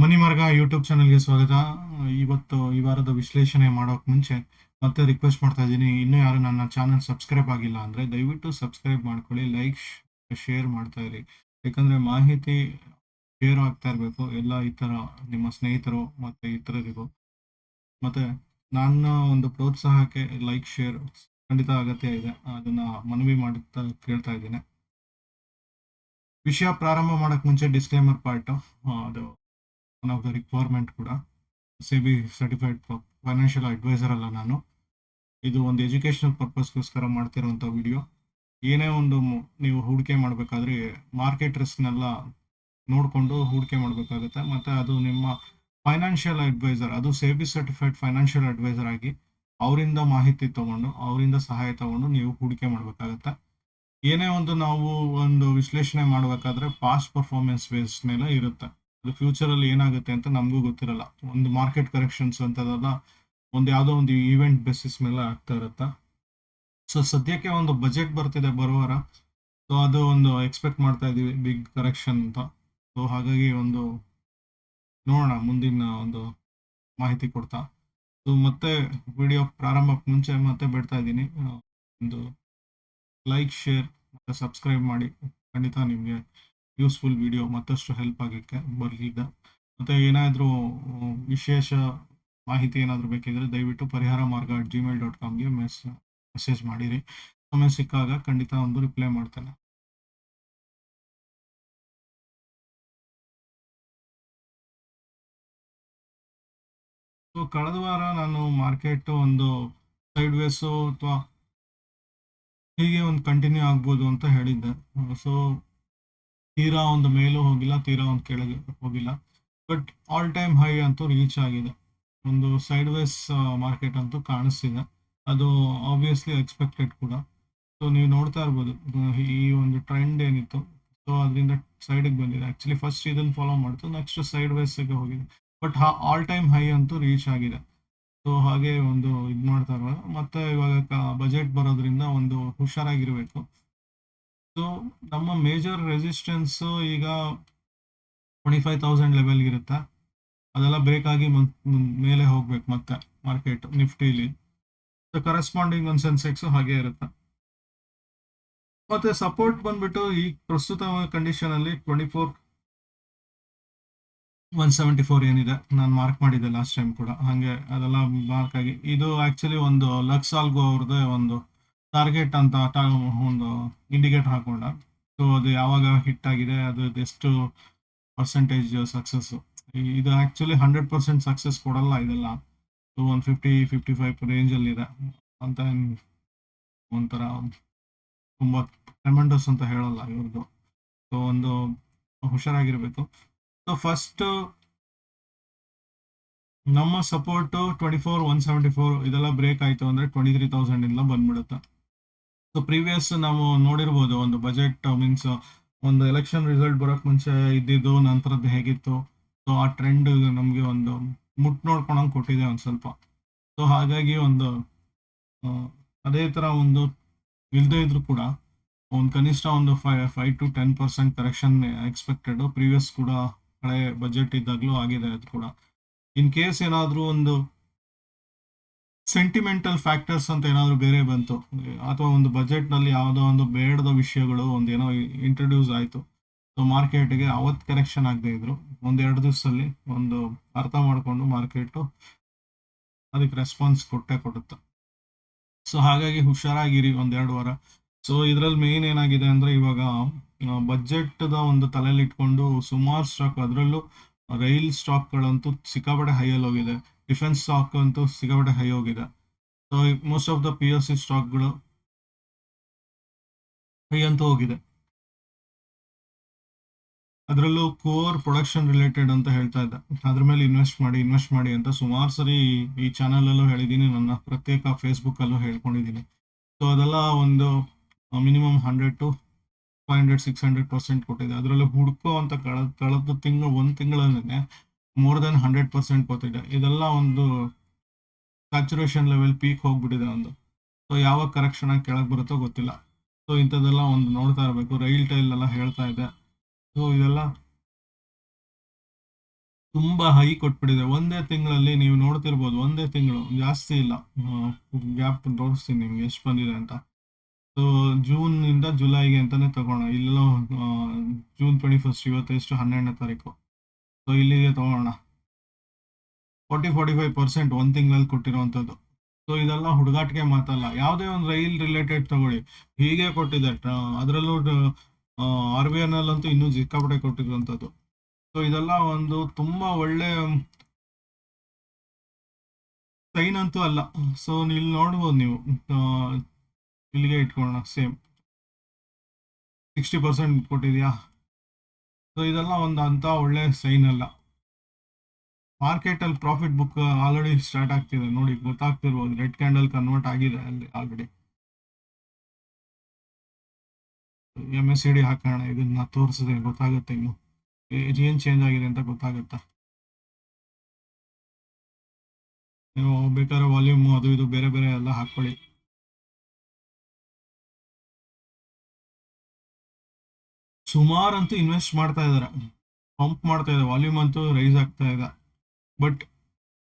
ಮನಿ ಮಾರ್ಗ ಯೂಟ್ಯೂಬ್ ಚಾನಲ್ಗೆ ಸ್ವಾಗತ. ಇವತ್ತು ಈ ವಾರದ ವಿಶ್ಲೇಷಣೆ ಮಾಡೋಕೆ ಮುಂಚೆ ಮತ್ತೆ ರಿಕ್ವೆಸ್ಟ್ ಮಾಡ್ತಾ ಇದ್ದೀನಿ, ಇನ್ನೂ ಯಾರು ನನ್ನ ಚಾನಲ್ ಸಬ್ಸ್ಕ್ರೈಬ್ ಆಗಿಲ್ಲ ಅಂದರೆ ದಯವಿಟ್ಟು ಸಬ್ಸ್ಕ್ರೈಬ್ ಮಾಡ್ಕೊಳ್ಳಿ, ಲೈಕ್, ಶೇರ್ ಮಾಡ್ತಾ ಇರಿ. ಯಾಕಂದರೆ ಮಾಹಿತಿ ಶೇರ್ ಆಗ್ತಾ ಇರಬೇಕು, ಎಲ್ಲ ಈ ಥರ ನಿಮ್ಮ ಸ್ನೇಹಿತರು ಮತ್ತು ಇತರರಿಗೂ. ಮತ್ತು ನನ್ನ ಒಂದು ಪ್ರೋತ್ಸಾಹಕ್ಕೆ ಲೈಕ್, ಶೇರ್ ಖಂಡಿತ ಅಗತ್ಯ ಇದೆ, ಅದನ್ನು ಮನವಿ ಮಾಡುತ್ತಾ ಕೇಳ್ತಾ ಇದ್ದೀನಿ. ವಿಷಯ ಪ್ರಾರಂಭ ಮಾಡೋಕ್ಕೆ ಮುಂಚೆ ಡಿಸ್ಕ್ಲೇಮರ್ ಪಾರ್ಟು ಅದು ಒನ್ ಆಫ್ ದ ರಿಕ್ವೈರ್ಮೆಂಟ್ ಕೂಡ ಬಿ ಸರ್ಟಿಫೈಡ್ ಫೈನಾನ್ಷಿಯಲ್ ಅಡ್ವೈಸರ್ ಅಲ್ಲ ನಾನು. ಇದು ಒಂದು ಎಜುಕೇಷನಲ್ ಪರ್ಪಸ್ಗೋಸ್ಕರ ಮಾಡ್ತಿರೋಂಥ ವಿಡಿಯೋ ಏನೇ ಒಂದು ನೀವು ಹೂಡಿಕೆ ಮಾಡಬೇಕಾದ್ರೆ ಮಾರ್ಕೆಟ್ ರಿಸ್ಕ್ನೆಲ್ಲ ನೋಡಿಕೊಂಡು ಹೂಡಿಕೆ ಮಾಡಬೇಕಾಗುತ್ತೆ. ಮತ್ತು ಅದು ನಿಮ್ಮ ಫೈನಾನ್ಷಿಯಲ್ ಅಡ್ವೈಸರ್ ಅದು ಬಿ ಸರ್ಟಿಫೈಡ್ ಫೈನಾನ್ಷಿಯಲ್ ಅಡ್ವೈಸರ್ ಆಗಿ ಅವರಿಂದ ಮಾಹಿತಿ ತಗೊಂಡು, ಅವರಿಂದ ಸಹಾಯ ತಗೊಂಡು ನೀವು ಹೂಡಿಕೆ ಮಾಡಬೇಕಾಗತ್ತೆ. ಏನೇ ಒಂದು ನಾವು ಒಂದು ವಿಶ್ಲೇಷಣೆ ಮಾಡಬೇಕಾದ್ರೆ ಪಾಸ್ಟ್ ಪರ್ಫಾರ್ಮೆನ್ಸ್ ಬೇಸ್ ಮೇಲೆ ಇರುತ್ತೆ. ಫ್ಯೂಚರಲ್ಲಿ ಏನಾಗುತ್ತೆ ಅಂತ ನಮಗೂ ಗೊತ್ತಿರಲ್ಲ. ಒಂದು ಮಾರ್ಕೆಟ್ ಕರೆಕ್ಷನ್ಸ್ ಅಂತದೆಲ್ಲ ಒಂದು ಯಾವುದೋ ಒಂದು ಈವೆಂಟ್ ಬೇಸಿಸ್ ಮೇಲೆ ಆಗ್ತಾ ಇರುತ್ತೆ? ಸೊ ಸದ್ಯಕ್ಕೆ ಒಂದು ಬಜೆಟ್ ಬರ್ತಿದೆ ಬರುವಾರ. ಸೊ ಅದು ಒಂದು ಎಕ್ಸ್ಪೆಕ್ಟ್ ಮಾಡ್ತಾ ಇದ್ದೀವಿ ಬಿಗ್ ಕರೆಕ್ಷನ್ ಅಂತ. ಸೊ ಹಾಗಾಗಿ ಒಂದು ನೋಡೋಣ, ಮುಂದಿನ ಒಂದು ಮಾಹಿತಿ ಕೊಡ್ತಾ. ಸೊ ಮತ್ತೆ ವಿಡಿಯೋ ಪ್ರಾರಂಭಕ್ಕೆ ಮುಂಚೆ ಮತ್ತೆ ಬಿಡ್ತಾ ಇದ್ದೀನಿ. ಒಂದು ಲೈಕ್ ಶೇರ್ ಮತ್ತು ಸಬ್ಸ್ಕ್ರೈಬ್ ಮಾಡಿ. ಖಂಡಿತ ನಿಮಗೆ ಯೂಸ್ಫುಲ್ ವಿಡಿಯೋ ಮತ್ತಷ್ಟು ಹೆಲ್ಪ್ ಆಗಕ್ಕೆ ಬರಲಿದ್ದ ಮತ್ತು ಏನಾದರೂ ವಿಶೇಷ ಮಾಹಿತಿ ಏನಾದರೂ ಬೇಕಿದ್ರೆ ದಯವಿಟ್ಟು Parihara Marga at Gmail dot ಕಾಮ್ಗೆ ಮೆಸ್ ಮೆಸೇಜ್ ಮಾಡಿರಿ. ಸಮಯ ಸಿಕ್ಕಾಗ ಖಂಡಿತ ಒಂದು ರಿಪ್ಲೈ ಮಾಡ್ತೇನೆ. ಸೊ ಕಳೆದ ವಾರ ನಾನು ಮಾರ್ಕೆಟ್ ಒಂದು ಸೈಡ್ ವೇಸು ಅಥವಾ ಹೀಗೆ ಒಂದು ಕಂಟಿನ್ಯೂ ಆಗ್ಬೋದು ಅಂತ ಹೇಳಿದ್ದೆ. ಸೊ ತೀರಾ ಒಂದು ಮೇಲೂ ಹೋಗಿಲ್ಲ, ತೀರಾ ಒಂದು ಕೆಳಗೆ ಹೋಗಿಲ್ಲ. ಬಟ್ ಆಲ್ ಟೈಮ್ ಹೈ ಅಂತೂ ರೀಚ್ ಆಗಿದೆ. ಒಂದು ಸೈಡ್ ವೈಸ್ ಮಾರ್ಕೆಟ್ ಅಂತೂ ಕಾಣಿಸ್ತಿದೆ. ಅದು ಆಬ್ವಿಯಸ್ಲಿ ಎಕ್ಸ್ಪೆಕ್ಟೆಡ್ ಕೂಡ. ಸೊ ನೀವು ನೋಡ್ತಾ ಇರ್ಬೋದು, ಈ ಒಂದು ಟ್ರೆಂಡ್ ಏನಿತ್ತು. ಸೊ ಅದರಿಂದ ಸೈಡಿಗೆ ಬಂದಿದೆ. ಆ್ಯಕ್ಚುಲಿ ಫಸ್ಟ್ ಇದನ್ನು ಫಾಲೋ ಮಾಡ್ತು ನೆಕ್ಸ್ಟ್ ಸೈಡ್ ವೈಸ್ಗೆ ಹೋಗಿದೆ. ಬಟ್ ಆಲ್ ಟೈಮ್ ಹೈ ಅಂತೂ ರೀಚ್ ಆಗಿದೆ. ಸೊ ಹಾಗೆ ಒಂದು ಇದು ಮಾಡ್ತಾ ಇರೋದು ಮತ್ತೆ ಇವಾಗ ಬಜೆಟ್ ಬರೋದ್ರಿಂದ ಒಂದು ಹುಷಾರಾಗಿರ್ಬೇಕು. ನಮ್ಮ ಮೇಜರ್ ರೆಸಿಸ್ಟೆನ್ಸ್ ಈಗ ಟ್ವೆಂಟಿ ಫೈವ್ ತೌಸಂಡ್ ಲೆವೆಲ್ಗೆ ಇರುತ್ತೆ. ಅದೆಲ್ಲ ಮುನ್- ಮೇಲೆ ಹೋಗ್ಬೇಕು ಮತ್ತೆ ಮಾರ್ಕೆಟ್ ನಿಫ್ಟಿಲಿ. ಕರೆಸ್ಪಾಂಡಿಂಗ್ ಒಂದು ಸೆನ್ಸೆಕ್ಸು ಹಾಗೆ ಇರುತ್ತೆ. ಮತ್ತೆ ಸಪೋರ್ಟ್ ಬಂದ್ಬಿಟ್ಟು ಈ ಪ್ರಸ್ತುತ ಕಂಡೀಷನ್ ಅಲ್ಲಿ twenty four one seventy four ಏನಿದೆ. ನಾನು ಮಾರ್ಕ್ ಮಾಡಿದ್ದೆ ಲಾಸ್ಟ್ ಟೈಮ್ ಕೂಡ. ಹಾಗೆ ಅದೆಲ್ಲ ಮಾರ್ಕ್ ಆಗಿ. ಇದು ಆಕ್ಚುಲಿ ಒಂದು ಲಕ್ಸ್ ಆಲ್ಗೋ ಅವ್ರದ್ದೇ ಒಂದು ಟಾರ್ಗೆಟ್ ಅಂತ ಒಂದು ಇಂಡಿಕೇಟರ್ ಹಾಕೊಂಡ. ಸೊ ಅದು ಯಾವಾಗ ಹಿಟ್ ಆಗಿದೆ, ಅದು ಎಷ್ಟು ಪರ್ಸೆಂಟೇಜ್ ಸಕ್ಸಸ್ ಇದು ಆಕ್ಚುಲಿ ಹಂಡ್ರೆಡ್ ಪರ್ಸೆಂಟ್ ಸಕ್ಸಸ್ ಕೊಡಲ್ಲ ಇದೆಲ್ಲ. So one fifty fifty five ರೇಂಜಲ್ಲಿ ಇದೆ. ಅಂತ ಒಂಥರ ತುಂಬ ಟ್ರೆಮೆಂಡಸ್ ಅಂತ ಹೇಳಲ್ಲ ಇವ್ರದ್ದು ಸೊ ಒಂದು ಹುಷಾರಾಗಿರ್ಬೇಕು. ಸೊ ಫಸ್ಟ್ ನಮ್ಮ support twenty four one seventy four ಇದೆಲ್ಲ ಬ್ರೇಕ್ ಆಯಿತು ಅಂದರೆ ಟ್ವೆಂಟಿ ತ್ರೀ ತೌಸಂಡಿಂದ ಬಂದ್ಬಿಡುತ್ತೆ. ಸೊ ಪ್ರೀವಿಯಸ್ ನಾವು ನೋಡಿರ್ಬೋದು, ಒಂದು ಬಜೆಟ್ ಮೀನ್ಸ್ ಒಂದು ಎಲೆಕ್ಷನ್ ರಿಸಲ್ಟ್ ಬರೋಕ್ ಮುಂಚೆ ಇದ್ದಿದ್ದು, ನಂತರದ್ದು ಹೇಗಿತ್ತು? ಸೊ ಆ ಟ್ರೆಂಡ್ ನಮಗೆ ಒಂದು ಮುಟ್ ನೋಡ್ಕೊಳಂಗೆ ಕೊಟ್ಟಿದೆ ಒಂದು ಸ್ವಲ್ಪ. ಸೊ ಹಾಗಾಗಿ ಒಂದು ಅದೇ ಥರ ಒಂದು ಇಲ್ಲದೇ ಇದ್ರೂ ಕೂಡ ಒಂದು ಕನಿಷ್ಠ ಒಂದು five five to ten percent correction expected previous ಕೂಡ ಹಳೆ ಬಜೆಟ್ ಇದ್ದಾಗಲೂ ಆಗಿದೆ ಅದು ಕೂಡ. ಇನ್ ಕೇಸ್ ಏನಾದರೂ ಒಂದು ಸೆಂಟಿಮೆಂಟಲ್ ಫ್ಯಾಕ್ಟರ್ಸ್ ಅಂತ ಏನಾದರೂ ಬೇರೆ ಬಂತು, ಅಥವಾ ಒಂದು ಬಜೆಟ್ನಲ್ಲಿ ಯಾವುದೋ ಒಂದು ಬೇಡದ ವಿಷಯಗಳು ಒಂದೇನೋ ಇಂಟ್ರೊಡ್ಯೂಸ್ ಆಯಿತು. ಸೊ ಮಾರ್ಕೆಟ್ಗೆ ಅವತ್ತು ಕರೆಕ್ಷನ್ ಆಗದೆ ಇದ್ರು. ಒಂದೆರಡು ದಿವಸದಲ್ಲಿ ಒಂದು ಅರ್ಥ ಮಾಡಿಕೊಂಡು ಮಾರ್ಕೆಟು ಅದಕ್ಕೆ ರೆಸ್ಪಾನ್ಸ್ ಕೊಟ್ಟೆ ಕೊಡುತ್ತೆ. ಸೊ ಹಾಗಾಗಿ ಹುಷಾರಾಗಿರಿ ಒಂದೆರಡು ವಾರ. ಸೊ ಇದರಲ್ಲಿ ಮೇನ್ ಏನಾಗಿದೆ ಅಂದರೆ ಇವಾಗ ಬಜೆಟ್ದ ಒಂದು ತಲೆಯಲ್ಲಿ ಇಟ್ಕೊಂಡು ಸುಮಾರು ಸ್ಟಾಕ್ ಅದರಲ್ಲೂ ರೈಲ್ ಸ್ಟಾಕ್ಗಳಂತೂ ಸಿಕ್ಕಾಪಟ್ಟೆ ಹೈಯಲ್ಲಿ ಹೋಗಿದೆ. ಡಿಫೆನ್ಸ್ ಸ್ಟಾಕ್ ಅಂತೂ ಸಿಕ್ಕಾಪಟ್ಟೆ ಹೈ ಹೋಗಿದೆ so most of the P S C ಸ್ಟಾಕ್ಗಳು ಹೈ ಅಂತೂ ಹೋಗಿದೆ. ಅದರಲ್ಲೂ ಕೋರ್ ಪ್ರೊಡಕ್ಷನ್ ರಿಲೇಟೆಡ್ ಅಂತ ಹೇಳ್ತಾ ಇದ್ದ. ಅದ್ರ ಮೇಲೆ ಇನ್ವೆಸ್ಟ್ ಮಾಡಿ ಇನ್ವೆಸ್ಟ್ ಮಾಡಿ ಅಂತ ಸುಮಾರು ಸರಿ ಈ ಚಾನಲಲ್ಲೂ ಹೇಳಿದ್ದೀನಿ. ನನ್ನ ಪ್ರತ್ಯೇಕ ಫೇಸ್ಬುಕ್ಕಲ್ಲೂ ಹೇಳ್ಕೊಂಡಿದ್ದೀನಿ. ಸೊ ಅದೆಲ್ಲ ಒಂದು minimum hundred to five hundred six hundred percent ಕೊಟ್ಟಿದೆ. ಅದರಲ್ಲೂ ಹುಡ್ಕೋ ಅಂತ ಕಳೆದ ಕಳೆದ ತಿಂಗಳು, ಒಂದು ತಿಂಗಳಲ್ಲೇ ಮೋರ್ ದೆನ್ ಹಂಡ್ರೆಡ್ ಪರ್ಸೆಂಟ್ ಹೋಗ್ತಿದೆ ಇದೆಲ್ಲ ಒಂದು ಸ್ಯಾಚುರೇಷನ್ ಲೆವೆಲ್ ಪೀಕ್ ಹೋಗ್ಬಿಟ್ಟಿದೆ ಒಂದು ಸೊ ಯಾವಾಗ ಕರೆಕ್ಷನ್ ಆಗಿ ಕೆಳಗೆ ಬರುತ್ತೋ ಗೊತ್ತಿಲ್ಲ. ಸೊ ಇಂಥದ್ದೆಲ್ಲ ಒಂದು ನೋಡ್ತಾ ಇರಬೇಕು. ರೈಲ್ ಟೈಲ್ ಎಲ್ಲ ಹೇಳ್ತಾ ಇದೆ. ಸೊ ಇದೆಲ್ಲ ತುಂಬಾ ಹೈ ಕೊಟ್ಬಿಟ್ಟಿದೆ. ಒಂದೇ ತಿಂಗಳಲ್ಲಿ ನೀವು ನೋಡ್ತಿರ್ಬೋದು. ಒಂದೇ ತಿಂಗಳು. ಜಾಸ್ತಿ ಇಲ್ಲ. ಗ್ಯಾಪ್ ತೋರಿಸ್ತೀನಿ ನಿಮ್ಗೆ ಎಷ್ಟು ಬಂದಿದೆ ಅಂತ. ಸೊ ಜೂನ್ ಇಂದ ಜುಲೈಗೆ ಅಂತಾನೆ ತಗೋಣ. ಇಲ್ಲೆಲ್ಲ ಜೂನ್ ಟ್ವೆಂಟಿ ಫಸ್ಟ್ ಇವತ್ತು ಎಷ್ಟು? ಹನ್ನೆರಡನೇ ತಾರೀಕು. ಸೊ ಇಲ್ಲಿಗೆ ತಗೋಣ ಫೋರ್ಟಿ ಫೋರ್ಟಿ ಫೈವ್ ಪರ್ಸೆಂಟ್ ಒಂದು ತಿಂಗಳಲ್ಲಿ ಕೊಟ್ಟಿರುವಂಥದ್ದು. ಸೊ ಇದೆಲ್ಲ ಹುಡುಗಾಟಿಗೆ ಮಾತಲ್ಲ. ಯಾವುದೇ ಒಂದು ರೈಲ್ ರಿಲೇಟೆಡ್ ತಗೊಳ್ಳಿ. ಹೀಗೆ ಕೊಟ್ಟಿದೆ. ಅದರಲ್ಲೂ ಆರ್ ಬಿ ಎನ್ ಎಲ್ ಅಂತೂ ಇನ್ನೂ ಸಿಕ್ಕಾಪಟ್ಟೆ ಕೊಟ್ಟಿರುವಂಥದ್ದು. ಸೊ ಇದೆಲ್ಲ ಒಂದು ತುಂಬಾ ಒಳ್ಳೆ ಸೈನ್ ಅಂತೂ ಅಲ್ಲ. ಸೊ ಇಲ್ಲಿ ನೋಡ್ಬೋದು ನೀವು. ಇಲ್ಲಿಗೆ ಇಟ್ಕೊಳ್ಳೋಣ. ಸೇಮ್ ಸಿಕ್ಸ್ಟಿ ಪರ್ಸೆಂಟ್ ಕೊಟ್ಟಿದ್ಯಾ? ಸೊ ಇದೆಲ್ಲ ಒಂದು ಅಂತ ಒಳ್ಳೆ ಸೈನ್ ಅಲ್ಲ. ಮಾರ್ಕೆಟಲ್ಲಿ ಪ್ರಾಫಿಟ್ ಬುಕ್ ಆಲ್ರೆಡಿ ಸ್ಟಾರ್ಟ್ ಆಗ್ತಿದೆ. ನೋಡಿ, ಗೊತ್ತಾಗ್ತಿರ್ಬೋದು. ರೆಡ್ ಕ್ಯಾಂಡಲ್ ಕನ್ವರ್ಟ್ ಆಗಿದೆ ಅಲ್ಲಿ already M S C D ಹಾಕೋಣ. ಇದನ್ನ ತೋರಿಸಿದೆ. ಗೊತ್ತಾಗುತ್ತೆ ಇನ್ನು. ಏನು ಚೇಂಜ್ ಆಗಿದೆ ಅಂತ ಗೊತ್ತಾಗುತ್ತೆ? ನೀವು ಬೇಕಾದ್ರೆ ವಾಲ್ಯೂಮು ಅದು ಇದು ಬೇರೆ ಬೇರೆ ಎಲ್ಲ ಹಾಕೊಳ್ಳಿ ಸುಮಾರು ಅಂತೂ ಇನ್ವೆಸ್ಟ್ ಮಾಡ್ತಾ ಇದ್ದಾರೆ. ಪಂಪ್ ಮಾಡ್ತಾ ಇದೆ ವಾಲ್ಯೂಮ್ ಅಂತೂ ರೈಸ್ ಆಗ್ತಾ ಇದೆ. ಬಟ್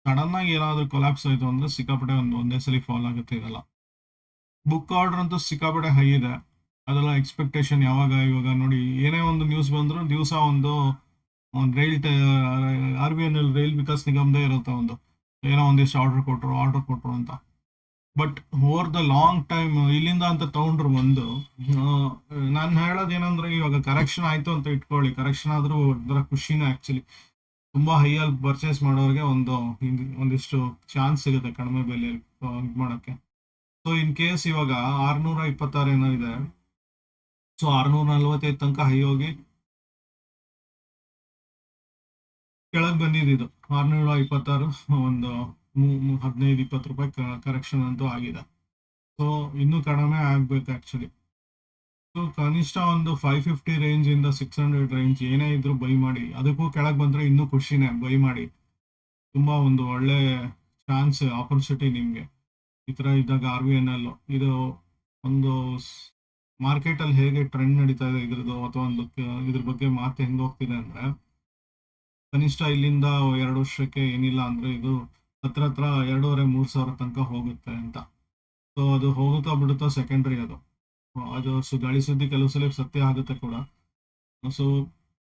ಸಡನ್ ಆಗಿ ಏನಾದ್ರು ಕೊಲಾಪ್ಸ್ ಆಯ್ತು ಅಂದ್ರೆ ಸಿಕ್ಕಾಪಟ್ಟೆ ಒಂದು ಒಂದೇ ಸಲ ಫಾಲ್ ಆಗುತ್ತೆ ಇದೆಲ್ಲ ಬುಕ್ ಆರ್ಡರ್ ಅಂತೂ ಸಿಕ್ಕಾಪಟ್ಟೆ ಹೈ ಇದೆ. ಅದೆಲ್ಲ ಎಕ್ಸ್ಪೆಕ್ಟೇಷನ್ ಯಾವಾಗ, ಇವಾಗ ನೋಡಿ, ಏನೇ ಒಂದು ನ್ಯೂಸ್ ಬಂದ್ರು ದಿವಸ ಒಂದು ಒಂದು rail R B N L rail Vikas ನಿಗಮದೇ ಇರುತ್ತೆ ಒಂದು. ಏನೋ ಒಂದಿಷ್ಟು ಆರ್ಡರ್ ಕೊಟ್ಟರು ಆರ್ಡರ್ ಕೊಟ್ರು ಅಂತ. But over the long time ಇಲ್ಲಿಂದ ಅಂತ ತಗೊಂಡ್ರು ಒಂದು ನಾನು ಹೇಳೋದು ಏನಂದ್ರೆ ಇವಾಗ ಕರೆಕ್ಷನ್ ಆಯ್ತು ಅಂತ ಇಟ್ಕೊಳ್ಳಿ. ಕರೆಕ್ಷನ್ ಆದ್ರೂ ಒಂಥರ ಖುಷಿನೇ ಆಕ್ಚುಲಿ ತುಂಬಾ ಹೈ ಅಲ್ಲಿ ಪರ್ಚೇಸ್ ಮಾಡೋರಿಗೆ ಒಂದು ಒಂದಿಷ್ಟು ಚಾನ್ಸ್ ಸಿಗುತ್ತೆ ಕಡಿಮೆ ಬೆಲೆಯಲ್ಲಿ ಇದು ಮಾಡೋಕ್ಕೆ. ಸೊ ಇನ್ ಕೇಸ್ ಇವಾಗ ಆರ್ನೂರ ಇಪ್ಪತ್ತಾರು ಏನೋ ಇದೆ. ಸೊ ಆರ್ನೂರ ನಲ್ವತ್ತೈದು ತನಕ ಹೈ ಹೋಗಿ, ಕೆಳಗೆ ಬಂದಿದ್ದು ಆರ್ನೂರ ಇಪ್ಪತ್ತಾರು ಒಂದು ಹದಿನೈದು, ಇಪ್ಪತ್ತು ರೂಪಾಯಿ ಕರೆಕ್ಷನ್ ಅಂತೂ ಆಗಿದೆ. ಸೊ ಇನ್ನೂ ಕಡಿಮೆ ಆಗ್ಬೇಕು ಆ್ಯಕ್ಚುಲಿ ಸೊ ಕನಿಷ್ಠ ಒಂದು ಫೈವ್ ಫಿಫ್ಟಿ ರೇಂಜ್ ಇಂದ ಸಿಕ್ಸ್ ಹಂಡ್ರೆಡ್ ರೇಂಜ್ ಏನೇ ಇದ್ರೂ ಬೈ ಮಾಡಿ. ಅದಕ್ಕೂ ಕೆಳಗೆ ಬಂದ್ರೆ ಇನ್ನೂ ಖುಷಿನೇ ಬೈ ಮಾಡಿ. ತುಂಬಾ ಒಂದು ಒಳ್ಳೆ ಚಾನ್ಸ್ ಆಪರ್ಚುನಿಟಿ ನಿಮ್ಗೆ. ಈ ತರ ಇದ್ದಾಗ ಆರ್ ವಿ ಎನ್ ಎಲ್ ಇದು ಒಂದು ಮಾರ್ಕೆಟ್ ಅಲ್ಲಿ ಹೇಗೆ ಟ್ರೆಂಡ್ ನಡೀತಾ ಇದೆ ಇದ್ರದ್ದು ಅಥವಾ ಒಂದು ಇದ್ರ ಬಗ್ಗೆ ಮಾತು ಹೆಂಗ್ ಹೋಗ್ತಿದೆ ಅಂದ್ರೆ, ಕನಿಷ್ಠ ಇಲ್ಲಿಂದ ಎರಡು ವರ್ಷಕ್ಕೆ ಏನಿಲ್ಲ ಅಂದ್ರೆ ಇದು ಹತ್ರ ಹತ್ರ ಎರಡೂವರೆ, ಮೂರು ಸಾವಿರ ತನಕ ಹೋಗುತ್ತೆ ಅಂತ. ಸೊ ಅದು ಹೋಗುತ್ತಾ ಬಿಡುತ್ತಾ ಸೆಕೆಂಡ್ರಿ ಅದು. ಅದು ಸು, ಗಾಳಿ ಸುದ್ದಿ ಕೆಲವು ಸಲ ಸತ್ಯ ಆಗುತ್ತೆ ಕೂಡ. ಸೊ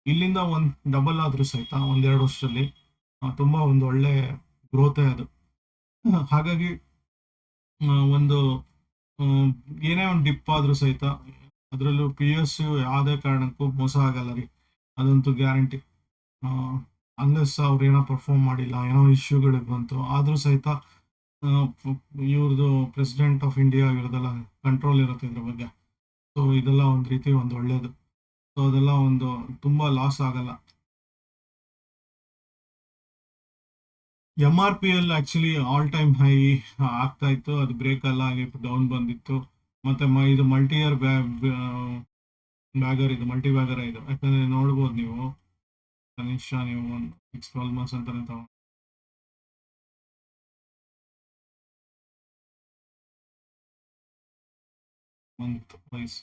ಇಲ್ಲಿಂದ ಒಂದು ಡಬಲ್ ಆದರೂ ಸಹಿತ ಒಂದೆರಡು ವರ್ಷದಲ್ಲಿ ತುಂಬ ಒಂದು ಒಳ್ಳೆ ಗ್ರೋತೆ ಅದು. ಹಾಗಾಗಿ ಒಂದು ಏನೇ ಒಂದು ಡಿಪ್ ಆದರೂ ಸಹಿತ, ಅದರಲ್ಲೂ ಪಿ ಎಸ್ ಯು ಯಾವುದೇ ಕಾರಣಕ್ಕೂ ಮೋಸ ಆಗಲ್ಲ ರೀ. ಅದಂತೂ ಗ್ಯಾರಂಟಿ ಅನ್ಲೆಸ್ ಅವ್ರು ಏನೋ ಪರ್ಫಾರ್ಮ್ ಮಾಡಿಲ್ಲ, ಏನೋ ಇಶ್ಯೂಗಳಿಗೆ ಬಂತು, ಆದರೂ ಸಹಿತ ಇವ್ರದ್ದು ಪ್ರೆಸಿಡೆಂಟ್ ಆಫ್ ಇಂಡಿಯಾ ಇವ್ರದೆಲ್ಲ ಕಂಟ್ರೋಲ್ ಇರುತ್ತೆ ಇದ್ರ ಬಗ್ಗೆ. ಸೊ ಇದೆಲ್ಲ ಒಂದು ರೀತಿ ಒಂದು ಒಳ್ಳೇದು. ಸೊ ಅದೆಲ್ಲ ಒಂದು ತುಂಬಾ ಲಾಸ್ ಆಗಲ್ಲ. M R P L actually all time high ಆಗ್ತಾ ಇತ್ತು, ಅದು ಬ್ರೇಕ್ ಎಲ್ಲ ಆಗಿ ಡೌನ್ ಬಂದಿತ್ತು. ಮತ್ತೆ ಮ- ಇದು ಮಲ್ಟಿ ಇಯರ್ ಬ್ಯಾಗರ್ ಇದು ಮಲ್ಟಿ ಬ್ಯಾಗರ್ ಇದು. ಯಾಕಂದ್ರೆ ನೋಡ್ಬೋದು ನೀವು. ಕನಿಷ್ಠ ನೀವು ಒಂದು ಸಿಕ್ಸ್ ಟ್ವೆಲ್ ಮಂತ್ಸ್ ಅಂತಾನೆ ತಗೊಂಡು ಮಂತ್ ವೈಸ್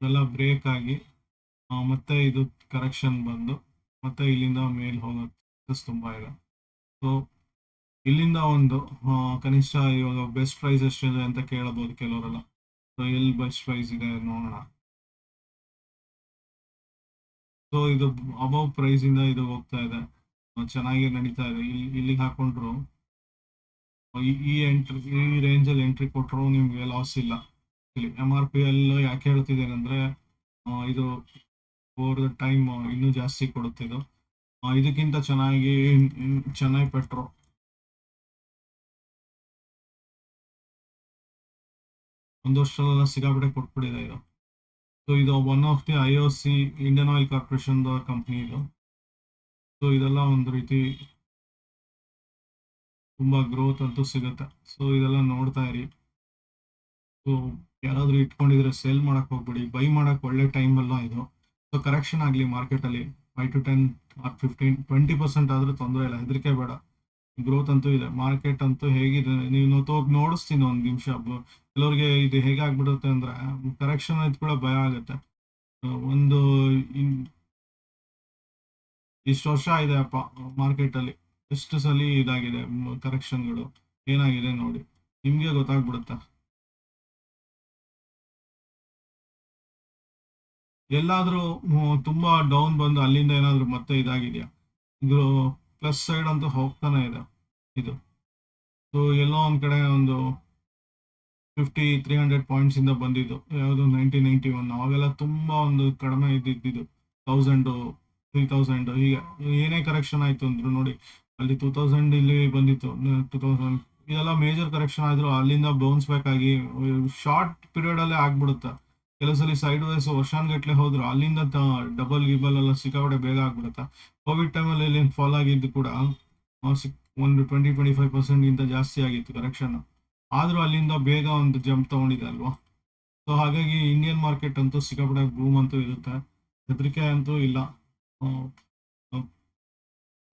ಇದೆಲ್ಲ ಬ್ರೇಕ್ ಆಗಿ ಮತ್ತೆ ಇದು ಕರೆಕ್ಷನ್ ಬಂದು, ಮತ್ತೆ ಇಲ್ಲಿಂದ ಮೇಲ್ ಹೋಗೋ ಚಾನ್ಸಸ್ ತುಂಬಾ ಇದೆ. ಸೊ ಇಲ್ಲಿಂದ ಒಂದು ಕನಿಷ್ಠ ಇವಾಗ ಬೆಸ್ಟ್ ಪ್ರೈಸ್ ಎಷ್ಟಿದೆ ಅಂತ ಕೇಳಬಹುದು ಕೆಲವರೆಲ್ಲ. ಸೊ ಎಲ್ಲಿ ಬಸ್ ಪ್ರೈಸ್ ಇದೆ ನೋಡೋಣ. ಸೊ ಇದು ಅಬೌವ್ ಪ್ರೈಸ್ ಇಂದ ಇದು ಹೋಗ್ತಾ ಇದೆ. ಚೆನ್ನಾಗಿ ನಡೀತಾ ಇದೆ. ಇಲ್ಲಿ ಇಲ್ಲಿಗೆ ಹಾಕೊಂಡ್ರು. ಈ ಎಂಟ್ರಿ ಈ ರೇಂಜ್ ಅಲ್ಲಿ ಎಂಟ್ರಿ ಕೊಟ್ಟರು ನಿಮ್ಗೆ ಲಾಸ್ ಇಲ್ಲ. ಎಂ ಆರ್ ಪಿ ಎಲ್ ಯಾಕೆ ಹೇಳ್ತಿದ್ದೇನೆ ಅಂದ್ರೆ ಇದು ಓವರ್ ದ ಟೈಮ್ ಇನ್ನೂ ಜಾಸ್ತಿ ಕೊಡುತ್ತೆ ಇದು. ಇದಕ್ಕಿಂತ ಚೆನ್ನಾಗಿ ಚೆನ್ನಾಗಿ ಚೆನ್ನೈ ಒಂದು ವರ್ಷದಲ್ಲ ಸಿಗಾಬಿಡೆ ಕೊಟ್ಬಿಟ್ಟಿದೆ ಇದು ಸೊ ಇದು one of the I O C Indian oil corporation company ಇದು. ಸೊ ಇದೆಲ್ಲ ಒಂದು ರೀತಿ ತುಂಬಾ ಗ್ರೋತ್ ಅಂತೂ ಸಿಗುತ್ತೆ. ಸೊ ಇದೆಲ್ಲ ನೋಡ್ತಾ ಇರಿ. ಸೊ ಯಾರಾದರೂ ಇಟ್ಕೊಂಡಿದ್ರೆ ಸೇಲ್ ಮಾಡೋಕ್ಕೆ ಹೋಗ್ಬಿಡಿ. ಬೈ ಮಾಡೋಕ್ಕೆ ಒಳ್ಳೆ ಟೈಮಲ್ಲ ಇದು. ಸೊ ಕರೆಕ್ಷನ್ ಆಗಲಿ ಮಾರ್ಕೆಟಲ್ಲಿ five to ten or fifteen twenty percent ಆದರೂ ತೊಂದರೆ ಇಲ್ಲ. ಹೆದರಿಕೆ ಬೇಡ. ಗ್ರೋತ್ ಅಂತೂ ಇದೆ. ಮಾರ್ಕೆಟ್ ಅಂತೂ ಹೇಗಿದೆ. ನೀವು ಹೋಗಿ ನೋಡಿಸ್ತೀನಿ ಒಂದು ನಿಮಿಷ. ಕೆಲವ್ರಿಗೆ ಇದು ಹೇಗಾಗ್ಬಿಡುತ್ತೆ ಅಂದ್ರೆ ಕರೆಕ್ಷನ್ ಎತ್ಕೊಳ್ಳೋ ಭಯ ಆಗುತ್ತೆ. ಒಂದು ಇಷ್ಟು ವರ್ಷ ಇದೆ ಅಪ್ಪ ಮಾರ್ಕೆಟಲ್ಲಿ ಎಷ್ಟು ಸಲ ಇದಾಗಿದೆ ಕರೆಕ್ಷನ್ಗಳು ಏನಾಗಿದೆ ನೋಡಿ. ನಿಮ್ಗೆ ಗೊತ್ತಾಗ್ಬಿಡುತ್ತೆ? ಎಲ್ಲಾದ್ರೂ ತುಂಬಾ ಡೌನ್ ಬಂದು ಅಲ್ಲಿಂದ ಏನಾದರೂ ಮತ್ತೆ ಇದಾಗಿದೆಯಾ? ಇದು ಪ್ಲಸ್ ಸೈಡ್ ಅಂತೂ ಹೋಗ್ತಾನೆ ಇದೆ, ಇದು. ಸೊ ಎಲ್ಲೋ ಒಂದ್ ಕಡೆ ಒಂದು ಫಿಫ್ಟಿ ತ್ರೀ ಹಂಡ್ರೆಡ್ ಪಾಯಿಂಟ್ಸ್ ಇಂದ ಬಂದಿದ್ದು. ಯಾವುದು ನೈನ್ಟೀನ್ ನೈನ್ಟಿ ಒನ್ ಅವಾಗೆಲ್ಲ ತುಂಬಾ ಒಂದು ಕಡಿಮೆ ಇದ್ದಿದ್ದು. ಥೌಸಂಡು ತ್ರೀ ತೌಸಂಡ್ ಹೀಗೆ. ಏನೇ ಕರೆಕ್ಷನ್ ಆಯ್ತು ಅಂದ್ರು ನೋಡಿ, ಅಲ್ಲಿ ಟೂ ತೌಸಂಡ್ ಇಲ್ಲಿ ಬಂದಿತ್ತು. ಟೂ ತೌಸಂಡ್ ಇದೆಲ್ಲ ಮೇಜರ್ ಕರೆಕ್ಷನ್ ಆದ್ರೂ ಅಲ್ಲಿಂದ ಬೌನ್ಸ್ ಬ್ಯಾಕ್ ಆಗಿ ಶಾರ್ಟ್ ಪೀರಿಯಡ್ ಅಲ್ಲೇ ಆಗ್ಬಿಡುತ್ತೆ. ಕೆಲವು ಸಲ ಸೈಡ್ ವೈಸ್ ವರ್ಷಾನ್ಗಟ್ಲೆ ಹೋದ್ರು, ಅಲ್ಲಿಂದ ಡಬಲ್ ಗಿಬಲ್ ಎಲ್ಲ ಸಿಕ್ಕಾಪಟ್ಟೆ ಬೇಗ ಆಗ್ಬಿಡುತ್ತೆ. ಕೋವಿಡ್ ಟೈಮಲ್ಲಿ ಇಲ್ಲಿ ಫಾಲ್ ಆಗಿದ್ದು ಕೂಡ ಒಂದು ಟ್ವೆಂಟಿ ಟ್ವೆಂಟಿ ಫೈವ್ ಪರ್ಸೆಂಟ್ ಗಿಂತ ಜಾಸ್ತಿ ಆಗಿತ್ತು ಕರೆಕ್ಷನ್ ಆದ್ರೂ ಅಲ್ಲಿಂದ ಬೇಗ ಒಂದು ಜಂಪ್ ತಗೊಂಡಿದೆ ಅಲ್ವಾ? ಸೊ ಹಾಗಾಗಿ ಇಂಡಿಯನ್ ಮಾರ್ಕೆಟ್ ಅಂತೂ ಸಿಕ್ಕಾಪಟ್ಟೆ ಬೂಮ್ ಅಂತೂ ಇರುತ್ತೆ. ಹೆದರಿಕೆ ಅಂತೂ ಇಲ್ಲ.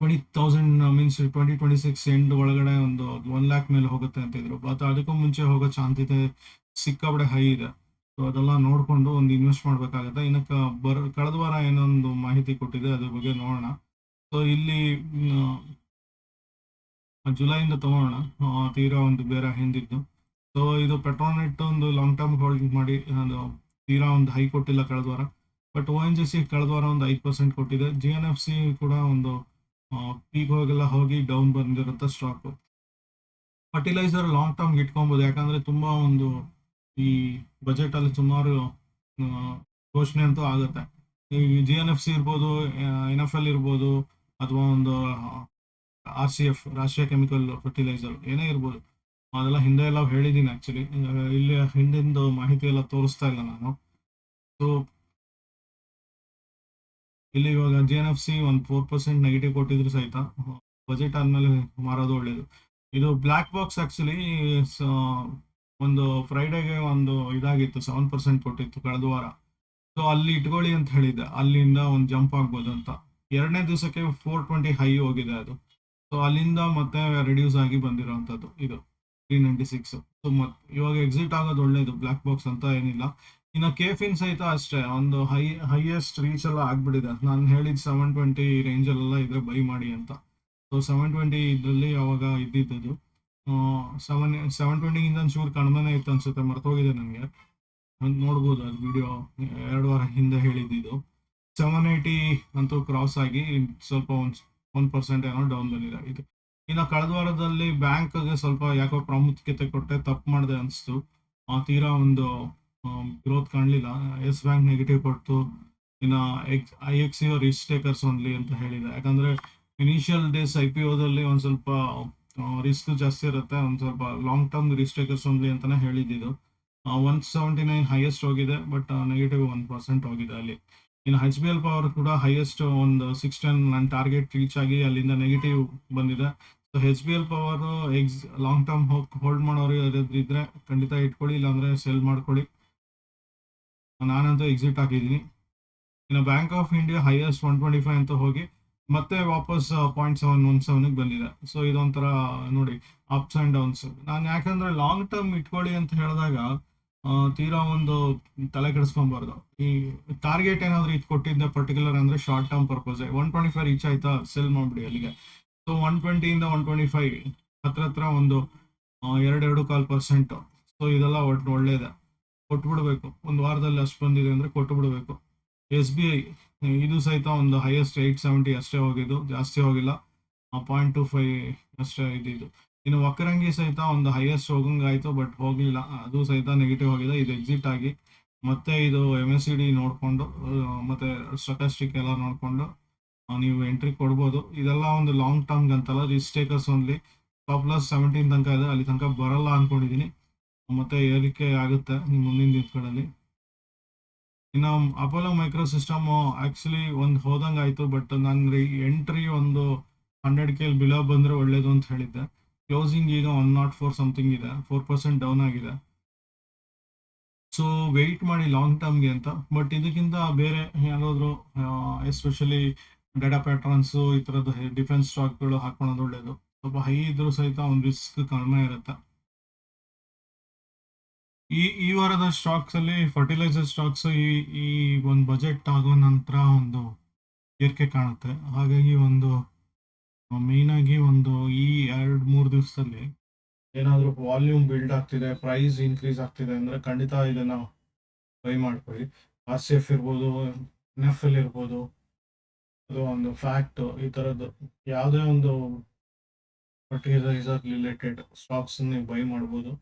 Twenty thousand means twenty twenty six end ಒಳಗಡೆ ಒಂದು ಒನ್ ಲ್ಯಾಕ್ ಮೇಲೆ ಹೋಗುತ್ತೆ ಅಂತ ಇದ್ರು. ಬಟ್ ಅದಕ್ಕೂ ಮುಂಚೆ ಹೋಗೋ ಚಾನ್ಸಿದೆ ಸಿಕ್ಕಾಪಟ್ಟೆ ಹೈ ಇದೆ. ಸೊ ಅದೆಲ್ಲ ನೋಡಿಕೊಂಡು ಒಂದು ಇನ್ವೆಸ್ಟ್ ಮಾಡಬೇಕಾಗುತ್ತೆ. ಇನ್ನ ಬರ್, ಕಳೆದ ವಾರ ಏನೊಂದು ಮಾಹಿತಿ ಕೊಟ್ಟಿದೆ, ಅದ್ರ ಬಗ್ಗೆ ನೋಡೋಣ. ಸೊ ಇಲ್ಲಿ ಜುಲೈಯಿಂದ ತಗೊಳ್ಳೋಣ ತೀರಾ ಒಂದು ಬೇರೆ ಹಿಂದಿದ್ದು. ಸೊ ಇದು ಪೆಟ್ರೋನೆಟ್ ಒಂದು ಲಾಂಗ್ ಟರ್ಮ್ ಹೋಲ್ಡಿಂಗ್ ಮಾಡಿ ತೀರಾ ಒಂದು ಹೈ ಕೊಟ್ಟಿಲ್ಲ ಕಳೆದ ವಾರ. But O N G C ಕಳೆದ ವಾರ ಒಂದು ಐದು ಪರ್ಸೆಂಟ್ ಕೊಟ್ಟಿದೆ. ಜಿ ಎನ್ ಎಫ್ ಸಿ ಕೂಡ ಒಂದು ಪೀಕ್ ಹೋಗೆಲ್ಲ ಹೋಗಿ ಡೌನ್ ಬಂದಿರುತ್ತೆ ಸ್ಟಾಕ್ ಫರ್ಟಿಲೈಸರ್ ಲಾಂಗ್ ಟರ್ಮ್ ಇಟ್ಕೊಬೋದು. ಯಾಕಂದ್ರೆ ತುಂಬಾ ಒಂದು ಈ ಬಜೆಟ್ ಅಲ್ಲಿ ಸುಮಾರು ಘೋಷಣೆ ಅಂತೂ ಆಗುತ್ತೆ. ಈ ಜಿ ಎನ್ ಎಫ್ ಸಿ ಇರ್ಬೋದು ಎನ್ ಎಫ್ ಎಲ್ ಇರ್ಬೋದು, ಅಥವಾ ಒಂದು ಆರ್ ಸಿ ಎಫ್ ರಾಷ್ಟ್ರೀಯ ಕೆಮಿಕಲ್ ಫರ್ಟಿಲೈಸರ್ ಏನೇ ಇರ್ಬೋದು. ಅದೆಲ್ಲ ಹಿಂದೆ ಎಲ್ಲ ಹೇಳಿದ್ದೀನಿ ಆ್ಯಕ್ಚುಲಿ ಇಲ್ಲಿ ಹಿಂದಿಂದು ಮಾಹಿತಿ ಎಲ್ಲ ತೋರಿಸ್ತಾ ಇಲ್ಲ ನಾನು. ಸೊ ಇಲ್ಲಿ ಇವಾಗ ಜಿ ಎನ್ ಎಫ್ ಸಿ ಒಂದು ಫೋರ್ ಪರ್ಸೆಂಟ್ ನೆಗೆಟಿವ್ ಕೊಟ್ಟಿದ್ರು ಸಹಿತ. ಬಜೆಟ್ ಆದಮೇಲೆ ಮಾರೋದು ಒಳ್ಳೇದು. ಇದು ಬ್ಲ್ಯಾಕ್ ಬಾಕ್ಸ್ ಆ್ಯಕ್ಚುಲಿ ಒಂದು ಫ್ರೈಡೆಗೆ ಒಂದು ಇದಾಗಿತ್ತು ಸೆವೆನ್ ಪರ್ಸೆಂಟ್ ಕೊಟ್ಟಿತ್ತು ಕಳೆದ ವಾರ. ಸೊ ಅಲ್ಲಿ ಇಟ್ಕೊಳ್ಳಿ ಅಂತ ಹೇಳಿದ್ದೆ. ಅಲ್ಲಿಂದ ಒಂದು ಜಂಪ್ ಆಗ್ಬೋದು ಅಂತ. ಎರಡನೇ ದಿವಸಕ್ಕೆ ಫೋರ್ ಟ್ವೆಂಟಿ ಹೈ ಹೋಗಿದೆ ಅದು. ಸೊ ಅಲ್ಲಿಂದ ಮತ್ತೆ ರಿಡ್ಯೂಸ್ ಆಗಿ ಬಂದಿರೋವಂಥದ್ದು ಇದು ತ್ರೀ ನೈಂಟಿ ಸಿಕ್ಸ್ ಸೊ ಮತ್ ಇವಾಗ ಎಕ್ಸಿಟ್ ಆಗೋದು ಒಳ್ಳೇದು ಬ್ಲ್ಯಾಕ್ ಬಾಕ್ಸ್ ಅಂತ ಏನಿಲ್ಲ. ಇನ್ನು ಕೇಫಿನ್ ಸಹಿತ ಅಷ್ಟೇ, ಒಂದು ಹೈ ಹೈಯೆಸ್ಟ್ ರೀಚ್ ಎಲ್ಲ ಆಗ್ಬಿಟ್ಟಿದೆ. ನಾನು ಹೇಳಿದ ಸೆವೆನ್ ಟ್ವೆಂಟಿ ರೇಂಜಲ್ಲೆಲ್ಲ ಇದ್ರೆ ಬೈ ಮಾಡಿ ಅಂತ. ಸೊ ಸೆವೆನ್ ಟ್ವೆಂಟಿ ಇದರಲ್ಲಿ ಅವಾಗ ಇದ್ದಿದ್ದದು. ಸೆವೆನ್ ಸೆವೆನ್ ಟ್ವೆಂಟಿಗಿಂತ ಒಂಚೂರು ಕಡಿಮೆನೇ ಇತ್ತು ಅನ್ಸುತ್ತೆ, ಮರ್ತೋಗಿದೆ ನನಗೆ. ನೋಡ್ಬೋದು, ಅದು ವಿಡಿಯೋ ಎರಡು ವಾರ ಹಿಂದೆ ಹೇಳಿದ್ದು ಸೆವೆನ್ ಏಯ್ಟಿ ಅಂತೂ ಕ್ರಾಸ್ ಆಗಿ ಸ್ವಲ್ಪ ಒಂದು ಒನ್ ಪರ್ಸೆಂಟ್ ಏನೋ ಡೌನ್ ಬಂದಿದೆ. ಇದು ಇನ್ನು ಕಳೆದ ವಾರದಲ್ಲಿ ಬ್ಯಾಂಕ್ಗೆ ಸ್ವಲ್ಪ ಯಾಕೋ ಪ್ರಾಮುಖ್ಯತೆ ಕೊಟ್ಟೆ, ತಪ್ಪು ಮಾಡಿದೆ ಅನಿಸ್ತು. ತೀರಾ ಒಂದು ಗ್ರೋತ್ ಕಾಣಲಿಲ್ಲ. ಎಸ್ ಬ್ಯಾಂಕ್ ನೆಗೆಟಿವ್ ಕೊಟ್ಟು ಇನ್ನು X I X U risk takers only ಅಂತ ಹೇಳಿದೆ. ಯಾಕಂದ್ರೆ ಇನಿಷಿಯಲ್ ಡೇಸ್ ಐ ಪಿ ಓದಲ್ಲಿ ಒಂದು ಸ್ವಲ್ಪ ರಿಸ್ಕ್ ಜಾಸ್ತಿ ಇರುತ್ತೆ. ಒಂದು ಸ್ವಲ್ಪ long term risk takers only ಅಂತಾನೆ ಹೇಳಿದ್ದು ಒನ್ ಸೆವೆಂಟಿ ನೈನ್ ಹೈಯೆಸ್ಟ್ ಹೋಗಿದೆ ಬಟ್ ನೆಗೆಟಿವ್ ಒನ್ ಪರ್ಸೆಂಟ್ ಹೋಗಿದೆ ಅಲ್ಲಿ. ಇನ್ನು ಹೆಚ್ ಬಿ ಎಲ್ ಪವರ್ ಕೂಡ ಹೈಯೆಸ್ಟ್ ಒಂದು ಸಿಕ್ಸ್ ಟೆನ್ ನನ್ನ ಟಾರ್ಗೆಟ್ ರೀಚ್ ಆಗಿ ಅಲ್ಲಿಂದ ನೆಗೆಟಿವ್ ಬಂದಿದೆ. So H B L power X long term hold ಮಾಡೋರು ಇದ್ರೆ ಖಂಡಿತ ಇಟ್ಕೊಳ್ಳಿ, ಇಲ್ಲಾಂದ್ರೆ ಸೆಲ್ ಮಾಡ್ಕೊಳ್ಳಿ. ನಾನಂತೂ ಎಕ್ಸಿಟ್ ಹಾಕಿದ್ದೀನಿ. ಇನ್ನು Bank of India highest one twenty five ಅಂತ ಹೋಗಿ ಮತ್ತೆ ವಾಪಸ್ ಪಾಯಿಂಟ್ ಸೆವೆನ್ ಒನ್ ಸೆವೆನ್ಗೆ ಬಂದಿದೆ. ಸೊ ಇದೊಂಥರ ನೋಡಿ ಅಪ್ಸ್ ಆ್ಯಂಡ್ ಡೌನ್ಸ್ ನಾನು ಯಾಕಂದ್ರೆ ಲಾಂಗ್ ಟರ್ಮ್ ಇಟ್ಕೊಳ್ಳಿ ಅಂತ ಹೇಳಿದಾಗ ತೀರಾ ಒಂದು ತಲೆ ಕೆಡಿಸ್ಕೊಬಾರ್ದು ಈ ಟಾರ್ಗೆಟ್ ಏನಾದ್ರು ಇದು ಕೊಟ್ಟಿದ್ದೆ ಪರ್ಟಿಕ್ಯುಲರ್ ಅಂದ್ರೆ short term purpose one twenty five reach ಆಯ್ತಾ? ಸೆಲ್ ಮಾಡ್ಬಿಡಿ ಅಲ್ಲಿಗೆ. ಸೊ ಒನ್ ಟ್ವೆಂಟಿಯಿಂದ ಒನ್ ಟ್ವೆಂಟಿ ಫೈವ್ ಹತ್ರ ಹತ್ರ ಒಂದು ಎರಡೆರಡು ಕಾಲ್ ಪರ್ಸೆಂಟ್ ಸೊ ಇದೆಲ್ಲ ಒಟ್ಟು ಒಳ್ಳೇದೆ. ಕೊಟ್ಬಿಡ್ಬೇಕು. ಒಂದು ವಾರದಲ್ಲಿ ಅಷ್ಟು ಬಂದಿದೆ ಅಂದ್ರೆ ಕೊಟ್ಟು ಬಿಡಬೇಕು ಎಸ್ ಬಿ ಐ ಇದು ಸಹಿತ ಒಂದು ಹೈಯೆಸ್ಟ್ ಏಯ್ಟ್ ಸೆವೆಂಟಿ ಅಷ್ಟೇ ಹೋಗಿದ್ದು. ಜಾಸ್ತಿ ಹೋಗಿಲ್ಲ. ಪಾಯಿಂಟ್ ಟು ಫೈವ್ ಅಷ್ಟೇ ಇದ್ದಿದ್ದು ಇನ್ನು ವಕ್ರಂಗಿ ಸಹಿತ ಒಂದು ಹೈಯೆಸ್ಟ್ ಹೋಗಂಗಾಯ್ತು ಬಟ್ ಹೋಗ್ಲಿಲ್ಲ. ಅದು ಸಹಿತ ನೆಗೆಟಿವ್ ಆಗಿದೆ. ಇದು ಎಕ್ಸಿಟ್ ಆಗಿ ಮತ್ತೆ ಇದು ಎಂ ಎಸ್ ಸಿ ಡಿ ನೋಡಿಕೊಂಡು ಮತ್ತೆ ಸ್ಟಾಟಿಸ್ಟಿಕ್ ಎಲ್ಲ ನೋಡಿಕೊಂಡು ನೀವು ಎಂಟ್ರಿ ಕೊಡ್ಬೋದು. ಇದೆಲ್ಲ ಒಂದು ಲಾಂಗ್ ಟರ್ಮ್ ಅಂತಲ್ಲ risk takers only top plus seventeen ತನಕ ಇದೆ. ಅಲ್ಲಿ ತನಕ ಬರಲ್ಲ ಅಂದ್ಕೊಂಡಿದ್ದೀನಿ ಮತ್ತೆ ಏರಿಕೆ ಆಗುತ್ತೆ ನಿಮ್ಮ ಮುಂದಿನ ದಿನಗಳಲ್ಲಿ. ಇನ್ನು ಅಪೋಲೋ ಮೈಕ್ರೋ ಸಿಸ್ಟಮ್ ಆಕ್ಚುಲಿ ಒಂದು ಹೋದಂಗೆ ಆಯಿತು ಬಟ್ ನಾನು ಎಂಟ್ರಿ ಒಂದು ಹಂಡ್ರೆಡ್ ಕೆ ಬಿಲೋ ಬಂದ್ರೆ ಒಳ್ಳೇದು ಅಂತ ಹೇಳಿದ್ದೆ. ಕ್ಲೋಸಿಂಗ್ ಈಗ ಒನ್ ನಾಟ್ ಫೋರ್ ಸಮಥಿಂಗ್ ಇದೆ. ಫೋರ್ ಪರ್ಸೆಂಟ್ ಡೌನ್ ಆಗಿದೆ. ಸೊ ವೆಯ್ಟ್ ಮಾಡಿ ಲಾಂಗ್ ಟರ್ಮ್ಗೆ ಅಂತ. ಬಟ್ ಇದಕ್ಕಿಂತ ಬೇರೆ ಯಾರಾದರೂ ಎಸ್ಪೆಷಲಿ ಡೇಟಾ ಪ್ಯಾಟ್ರನ್ಸು ಈ ಥರದ್ದು ಡಿಫೆನ್ಸ್ ಸ್ಟಾಕ್ಗಳು ಹಾಕೊಳ್ಳೋದು ಒಳ್ಳೆಯದು ಸ್ವಲ್ಪ ಹೈ ಇದ್ರೂ ಸಹಿತ ಒಂದು ರಿಸ್ಕ್ ಕಡಿಮೆ ಇರುತ್ತೆ. ಈ ಈ ವಾರದ ಸ್ಟಾಕ್ಸ್ ಅಲ್ಲಿ ಫರ್ಟಿಲೈಸರ್ ಸ್ಟಾಕ್ಸ್ ಈ ಈ ಒಂದು ಬಜೆಟ್ ಆಗೋ ನಂತರ ಒಂದು ಏರಿಕೆ ಕಾಣುತ್ತೆ. ಹಾಗಾಗಿ ಒಂದು ಮೇನ್ ಆಗಿ ಒಂದು ಈ ಎರಡು ಮೂರು ದಿವಸದಲ್ಲಿ ಏನಾದರೂ ವಾಲ್ಯೂಮ್ ಬಿಲ್ಡ್ ಆಗ್ತಿದೆ ಪ್ರೈಸ್ ಇನ್ಕ್ರೀಸ್ ಆಗ್ತಿದೆ ಅಂದ್ರೆ ಖಂಡಿತ ಇದನ್ನ ಬೈ ಮಾಡ್ಕೊಳ್ಳಿ. ಆರ್ ಸಿ ಎಫ್ ಇರ್ಬೋದು ಎಲ್ ಇರ್ಬೋದು. ಅದು ಒಂದು ಫ್ಯಾಕ್ಟ್ ಈ ಥರದ್ದು ಯಾವುದೇ ಒಂದು ಫರ್ಟಿಲೈಸರ್ ರಿಲೇಟೆಡ್ ಸ್ಟಾಕ್ಸ್ ನೀವು ಬೈ ಮಾಡ್ಬೋದು.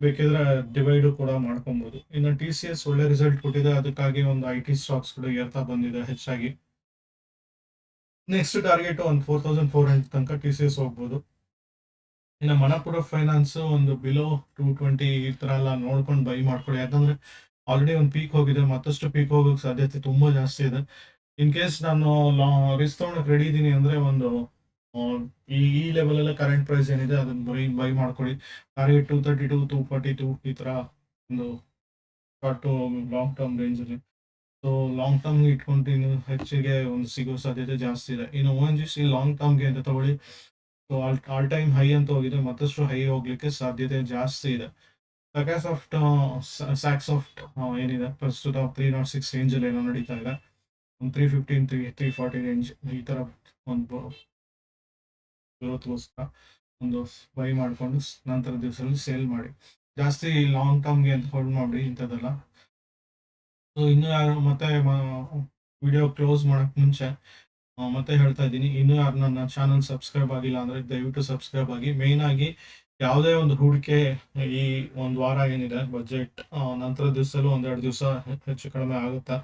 ಬೇಕಿದ್ರೆ ಡಿವೈಡು ಕೂಡ ಮಾಡ್ಕೊಬೋದು. ಇನ್ನು ಟಿ ಸಿ ಎಸ್ ಒಳ್ಳೆ ರಿಸಲ್ಟ್ ಕೊಟ್ಟಿದೆ, ಅದಕ್ಕಾಗಿ ಒಂದು ಐ ಟಿ ಸ್ಟಾಕ್ಸ್ಗಳು ಏರ್ತಾ ಬಂದಿದೆ ಹೆಚ್ಚಾಗಿ. ನೆಕ್ಸ್ಟ್ ಟಾರ್ಗೆಟ್ ಒಂದು ಫೋರ್ ತೌಸಂಡ್ ಫೋರ್ ಹಂಡ್ರೆಡ್ ತನಕ ಟಿ ಸಿ ಎಸ್ ಹೋಗ್ಬೋದು. ಇನ್ನು ಮಣಪುರ ಫೈನಾನ್ಸ್ ಒಂದು ಬಿಲೋ ಟೂ ಟ್ವೆಂಟಿ ಈ ಥರ ಎಲ್ಲ ನೋಡ್ಕೊಂಡು ಬೈ ಮಾಡ್ಕೊಳ್ಳಿ ಯಾಕಂದ್ರೆ ಆಲ್ರೆಡಿ ಒಂದು ಪೀಕ್ ಹೋಗಿದೆ, ಮತ್ತಷ್ಟು ಪೀಕ್ ಹೋಗೋಕೆ ಸಾಧ್ಯತೆ ತುಂಬ ಜಾಸ್ತಿ ಇದೆ. ಇನ್ ಕೇಸ್ ನಾನು ಲಾ ರಿಸ್ಕ್ ತೊಗೊಳಕ್ ರೆಡಿ ಇದ್ದೀನಿ ಅಂದರೆ ಒಂದು ಈ ಈ ಲೆವೆಲೆಲ್ಲ ಕರೆಂಟ್ ಪ್ರೈಸ್ ಏನಿದೆ ಅದನ್ನು ಬೈ ಬೈ ಮಾಡ್ಕೊಳ್ಳಿ target two thirty to two forty to ಈ ಥರ ಒಂದು ಶಾರ್ಟ್ ಟು ಲಾಂಗ್ ಟರ್ಮ್ ರೇಂಜಲ್ಲಿ ಸೊ ಲಾಂಗ್ ಟರ್ಮ್ ಇಟ್ಕೊಂಡು ಇನ್ನು ಹೆಚ್ಚಿಗೆ ಒಂದು ಸಿಗೋ ಸಾಧ್ಯತೆ ಜಾಸ್ತಿ ಇದೆ ಇನ್ನು O N G C long ಟರ್ಮ್ಗೆ ಅಂತ ತಗೊಳ್ಳಿ so all all time high ಅಂತ ಹೋಗಿದೆ ಮತ್ತಷ್ಟು ಹೈ ಹೋಗ್ಲಿಕ್ಕೆ ಸಾಧ್ಯತೆ ಜಾಸ್ತಿ ಇದೆ. ಸಾಫ್ಟ್ ಸ್ಯಾಕ್ಸಾಫ್ಟ್ ಏನಿದೆ, ಪ್ರಸ್ತುತ ತ್ರೀ ನಾಟ್ ಸಿಕ್ಸ್ ರೇಂಜಲ್ಲಿ ಏನೋ ನಡೀತಾ ಇದೆ. ಒಂದು three fifteen three three forty range ಈ ಥರ ಒಂದು ಗ್ರೋತ್ಗೋಸ್ಕರ ಒಂದು ಬೈ ಮಾಡಿಕೊಂಡು ನಂತರ ದಿವಸದಲ್ಲಿ ಸೇಲ್ ಮಾಡಿ. ಜಾಸ್ತಿ ಲಾಂಗ್ ಟರ್ಮ್ಗೆ ಅಂತ ಹೋಲ್ಡ್ ಮಾಡಿ ಇಂಥದ್ದೆಲ್ಲ. ಸೊ ಇನ್ನು ಯಾರು ಮತ್ತೆ ವಿಡಿಯೋ ಕ್ಲೋಸ್ ಮಾಡಕ್ ಮುಂಚೆ ಮತ್ತೆ ಹೇಳ್ತಾ ಇದ್ದೀನಿ. ಇನ್ನು ಯಾರು ನನ್ನ ಚಾನಲ್ ಸಬ್ಸ್ಕ್ರೈಬ್ ಆಗಿಲ್ಲ ಅಂದ್ರೆ ದಯವಿಟ್ಟು ಸಬ್ಸ್ಕ್ರೈಬ್ ಆಗಿ. ಮೇನ್ ಆಗಿ ಯಾವುದೇ ಒಂದು ಹೂಡಿಕೆ ಈ ಒಂದು ವಾರ ಏನಿದೆ ಬಜೆಟ್ ನಂತರ ದಿವಸಲ್ಲೂ ಒಂದೆರಡು ದಿವಸ ಹೆಚ್ಚು ಕಡಿಮೆ ಆಗುತ್ತಾ?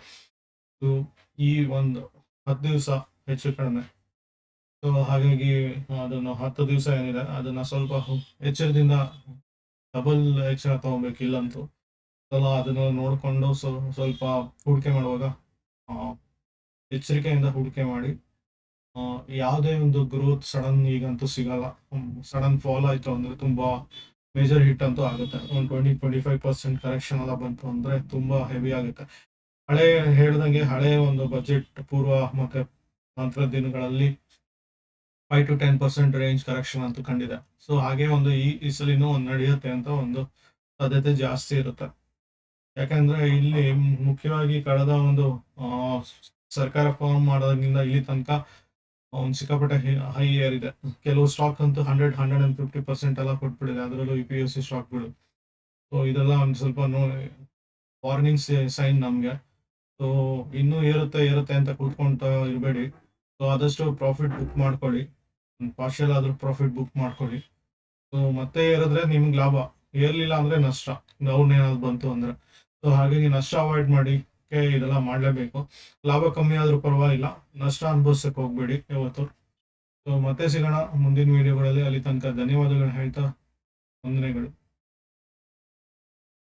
ಈ ಒಂದು ಹತ್ತು ದಿವಸ ಹೆಚ್ಚು ಕಡಿಮೆ. ಸೊ ಹಾಗಾಗಿ ಅದನ್ನು ಹತ್ತು ದಿವಸ ಏನಿದೆ, ಅದನ್ನ ಸ್ವಲ್ಪ ಎಚ್ಚರದಿಂದ ಡಬಲ್ ಎಚ್ಚರ ತಗೋಬೇಕು ಇಲ್ಲಂತೂ. ಅದನ್ನ ನೋಡ್ಕೊಂಡು ಸ್ವಲ್ಪ ಹೂಡಿಕೆ ಮಾಡುವಾಗ ಎಚ್ಚರಿಕೆಯಿಂದ ಹೂಡಿಕೆ ಮಾಡಿ ಯಾವುದೇ ಒಂದು ಗ್ರೋತ್ ಸಡನ್ ಈಗಂತೂ ಸಿಗಲ್ಲ. ಸಡನ್ ಫಾಲ್ ಆಯಿತು ಅಂದರೆ ತುಂಬಾ ಮೇಜರ್ ಹಿಟ್ ಅಂತೂ ಆಗುತ್ತೆ. ಒಂದು twenty twenty five percent correction ಎಲ್ಲ ಬಂತು ಅಂದ್ರೆ ತುಂಬಾ ಹೆವಿ ಆಗುತ್ತೆ. ಹಳೆ ಹೇಳ್ದಂಗೆ ಹಳೆ ಒಂದು ಬಜೆಟ್ ಪೂರ್ವ ಮತ್ತು ನಂತರ ದಿನಗಳಲ್ಲಿ five to ten percent range correction ಅಂತೂ ಕಂಡಿದೆ. ಸೊ ಹಾಗೆ ಒಂದು ಈ ಈ ಒಂದು ನಡೆಯುತ್ತೆ ಅಂತ ಒಂದು ಸಾಧ್ಯತೆ ಜಾಸ್ತಿ ಇರುತ್ತೆ. ಯಾಕಂದ್ರೆ ಇಲ್ಲಿ ಮುಖ್ಯವಾಗಿ ಕಳೆದ ಒಂದು ಸರ್ಕಾರ ಫಾರ್ಮ್ ಮಾಡೋದ್ರಿಂದ ಇಲ್ಲಿ ತನಕ ಒಂದು ಸಿಕ್ಕಾಪಟ್ಟೆ ಹೈ ಇದೆ. ಕೆಲವು ಸ್ಟಾಕ್ ಅಂತೂ hundred hundred and fifty percent ಎಲ್ಲ ಕೊಟ್ಬಿಟ್ಟಿದೆ. ಅದರಲ್ಲೂ ಯು ಪಿ ಎಸ್ ಸಿ ಸ್ಟಾಕ್ಗಳು ಸೊ ಇದೆಲ್ಲ ಒಂದು ಸ್ವಲ್ಪ ನೋ ವಾರ್ನಿಂಗ್ ಸೈನ್ ನಮಗೆ. ಸೊ ಇನ್ನೂ ಏರುತ್ತೆ ಏರುತ್ತೆ ಅಂತ ಕೂತ್ಕೊಂತ ಇರಬೇಡಿ. ಸೊ ಆದಷ್ಟು ಪ್ರಾಫಿಟ್ ಬುಕ್ ಮಾಡ್ಕೊಳ್ಳಿ. ಪಾರ್ಷಿಯಲ್ ಆದ್ರೂ ಪ್ರಾಫಿಟ್ ಬುಕ್ ಮಾಡ್ಕೊಳ್ಳಿ. ಸೊ ಮತ್ತೆ ಏರಿದ್ರೆ ನಿಮ್ಗೆ ಲಾಭ. ಏರ್ಲಿಲ್ಲ ಅಂದ್ರೆ ನಷ್ಟ. ಡೌನ್ ಏನಾದ್ರು ಬಂತು ಅಂದ್ರೆ. ಸೊ ಹಾಗಾಗಿ ನಷ್ಟ ಅವಾಯ್ಡ್ ಮಾಡಿ ಇದೆಲ್ಲ ಮಾಡಲೇಬೇಕು. ಲಾಭ ಕಮ್ಮಿ ಆದರೂ ಪರವಾಗಿಲ್ಲ. ನಷ್ಟ ಅನುಭವಿಸಕ್ಕೆ ಹೋಗ್ಬೇಡಿ ಯಾವತ್ತು. ಸೊ ಮತ್ತೆ ಸಿಗೋಣ ಮುಂದಿನ ವಿಡಿಯೋಗಳಲ್ಲಿ ಅಲ್ಲಿ ತನಕ ಧನ್ಯವಾದಗಳನ್ನ ಹೇಳ್ತಾ, ವಂದನೆಗಳು.